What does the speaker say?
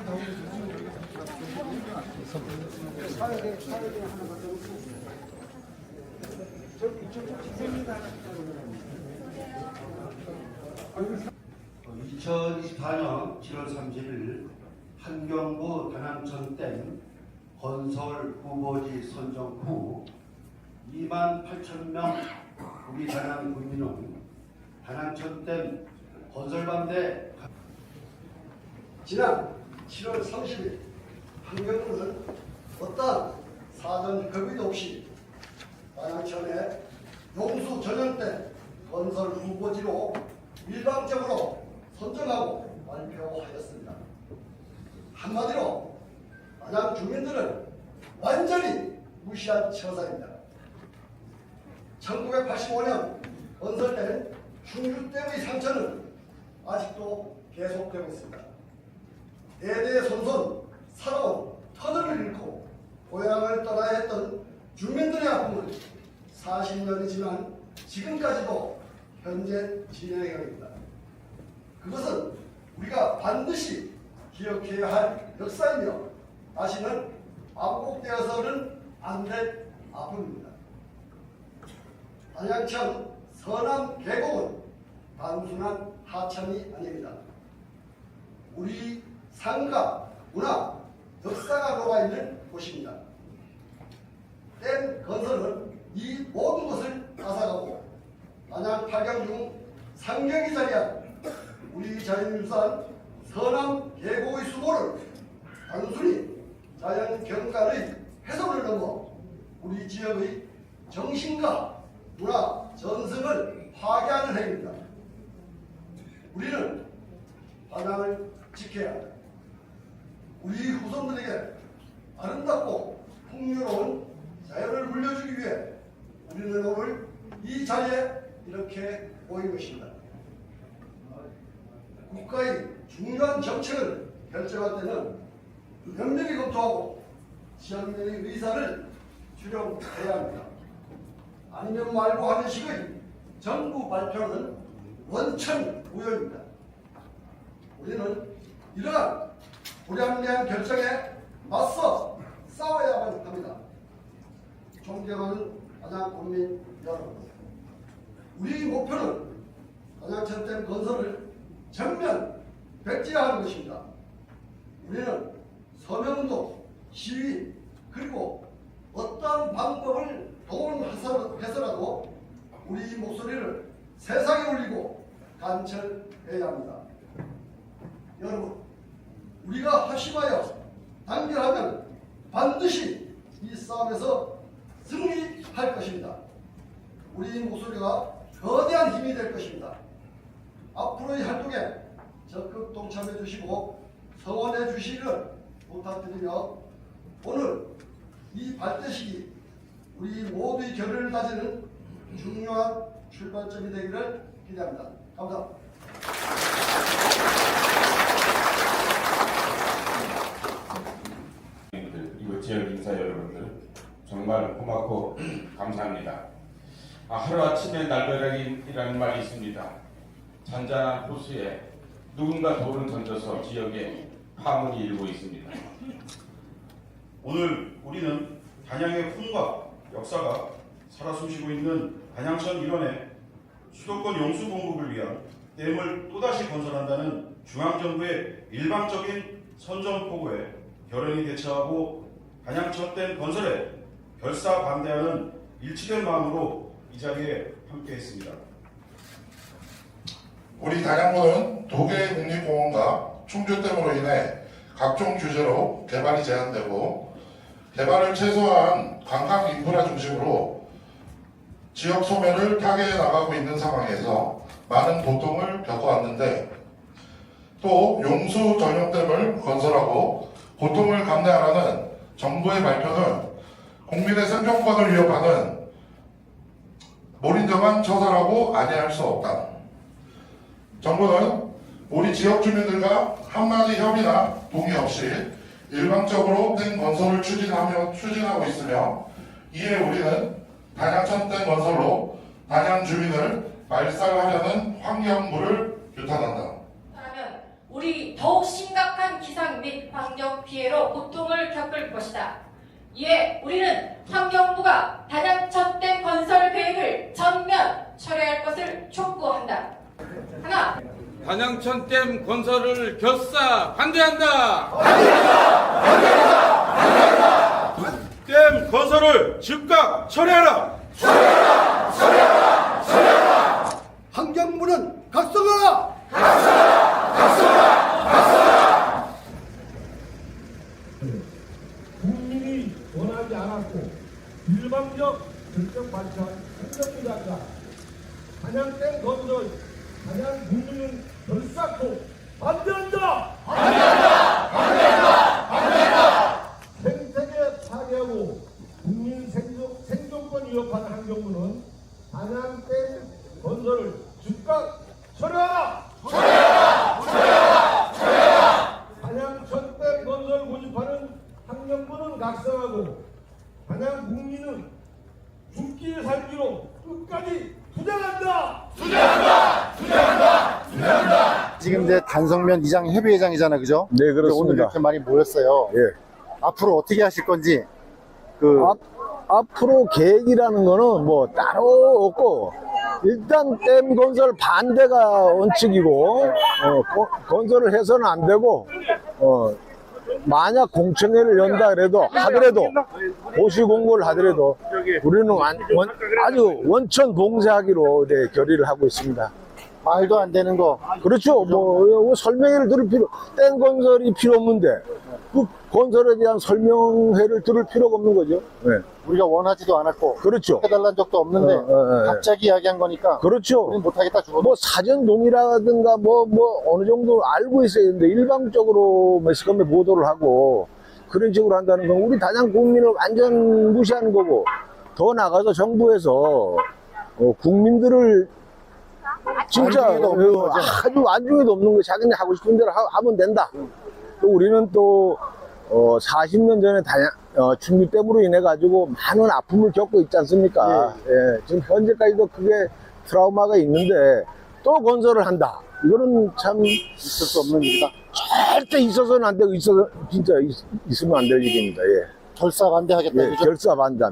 어, 2024년 7월 30일 한경부 다남천댐 건설 후보지 선정 후 2만 8천 명 우리 다남 국민은 다남천댐 건설반대 지난 7월 30일 한경구는 어떠한 사전 협의도 없이 마양천의 용수 전용대 건설 후보지로 일방적으로 선정하고 발표하였습니다. 한마디로 마양 주민들은 완전히 무시한 처사입니다. 1985년 건설된 충주댐의 상처는 아직도 계속되고 있습니다. 대대손손 살아온 터널을 잃고 고향을 떠나야 했던 주민들의 아픔은 40년이 지난 지금까지도 현재 진행형입니다. 그것은 우리가 반드시 기억해야 할 역사이며 다시는 반복되어서는 안 될 아픔입니다. 안양천 서남 계곡은 단순한 하천이 아닙니다. 우리 상가, 문화, 역사가 녹아 있는 곳입니다. 댐 건설은 이 모든 것을 앗아가고 안양 8경 중 상경이 자리한 우리 자연유산 서남 계곡의 수모를 단순히 자연 경관의 훼손을 넘어 우리 지역의 정신과 문화 전승을 파괴하는 행위입니다. 우리는 바다를 지켜야 합니다. 우리 후손들에게 아름답고 풍요로운 자연을 물려주기 위해 우리는 오늘 이 자리에 이렇게 모인 것입니다. 국가의 중요한 정책을 결정할 때는 면밀히 검토하고 지역민의 의사를 수렴해야 합니다. 아니면 말고 하는 식의 정부 발표는 원천 무효입니다. 우리는 이러한 불합리한 결정에 맞서 싸워야만 합니다. 존경하는 안양 국민 여러분, 우리 목표는 안양천댐 건설을 전면 백지화하는 것입니다. 우리는 서명운동, 시위, 그리고 어떠한 방법을 동원해서라도 우리 목소리를 세상에 울리고 관철해야 합니다. 여러분, 우리가 합심하여 단결하면 반드시 이 싸움에서 승리할 것입니다. 우리 목소리가 거대한 힘이 될 것입니다. 앞으로의 활동에 적극 동참해 주시고 성원해 주시기를 부탁드리며 오늘 이 발대식이 우리 모두의 결의를 다지는 중요한 출발점이 되기를 기대합니다. 감사합니다. 여러분들, 이곳 지역 인사 여러분들 정말 고맙고 감사합니다. 아, 하루아침에 날벼락이라는 말이 있습니다. 잔잔한 호수에 누군가 돌을 던져서 지역에 파문이 일고 있습니다. 오늘 우리는 단양의 풍과 역사가 살아 숨쉬고 있는 단양천 일원에 수도권 용수 공급을 위한 댐을 또다시 건설한다는 중앙정부의 일방적인 선전포고에 결연히 대처하고 단양천 댐 건설에 결사 반대하는 일치된 마음으로 이 자리에 함께했습니다. 우리 단양군은 두 개의 국립공원과 충주댐으로 인해 각종 규제로 개발이 제한되고 개발을 최소화한 관광 인프라 중심으로 지역 소멸을 타개해 나가고 있는 상황에서 많은 고통을 겪어왔는데 또 용수 전용댐을 건설하고 고통을 감내하라는 정부의 발표는 국민의 생존권을 위협하는 몰인정한 처사라고 아니할 수 없다. 정부는 우리 지역 주민들과 한마디 협의나 동의 없이 일방적으로 댐 건설을 추진하며 추진하고 있으며 이에 우리는 단양천 댐 건설로 단양 주민을 말살하려는 환경물을 규탄한다. 하면 우리 더욱 심각한 기상 및 환경 피해로 고통을 겪을 것이다. 이에 우리는 환경부가 단양천댐 건설 계획을 전면 철회할 것을 촉구한다. 하나, 단양천댐 건설을 결사 반대한다. 댐 건설을 즉각 철회하라. 환경부는 각성하라! 국민이 원하지 않았고 일방적 결정 발표한 행정부장과 단양댐 건설 단양 국민은 결사코 반대한다! 반대한다! 반대한다! 반대한다! 생태계 파괴하고 국민 생존, 생존권 위협하는 환경부는 단양댐 건설을 즉각 철회하라! 단양천댐 건설 고집하는 환경부는 각성하고 단양 국민은 죽기 살기로 끝까지 투쟁한다. 지금 이제 단성면 이장 협의회장이잖아요, 그죠? 네, 오늘 그렇습니다. 이렇게 많이 모였어요. 예. 앞으로 어떻게 하실 건지 그 앞, 앞으로 계획이라는 거는 뭐 따로 없고 일단 댐 건설 반대가 원칙이고 어, 거- 건설을 해서는 안 되고 어, 만약 공청회를 연다 그래도 하더라도 고시 공고를 하더라도 우리는 완- 원- 아주 원천 봉쇄하기로 네, 결의를 하고 있습니다. 말도 안 되는 거 그렇죠. 뭐 설명회를 들을 필요, 땡 건설이 필요 없는데 그 건설에 대한 설명회를 들을 필요가 없는 거죠. 네. 우리가 원하지도 않았고 그렇죠. 해달라는 적도 없는데 어, 어, 어. 갑자기 이야기한 거니까 그렇죠. 우리는 못하겠다 죽어도 뭐 사전 동의라든가 뭐, 뭐 어느 정도 알고 있어야 되는데 일방적으로 매스컴에 보도를 하고 그런 식으로 한다는 건 우리 단양 국민을 완전 무시하는 거고 더 나가서 정부에서 어, 국민들을 진짜 안중에도 없는 어, 거죠. 아주 안중에도 없는 거 자기네 하고 싶은 대로 하, 하면 된다. 또 우리는 또 어, 40년 전에 단양 어, 충주댐으로 인해 가지고 많은 아픔을 겪고 있지 않습니까? 예, 지금 현재까지도 그게 트라우마가 있는데 또 건설을 한다. 이거는 참 있을 수 없는 일이다. 절대 있어서는 안 되고 있어서 진짜 있, 으면안 될 일입니다. 예, 결사 반대하겠다. 예? 결사 반대.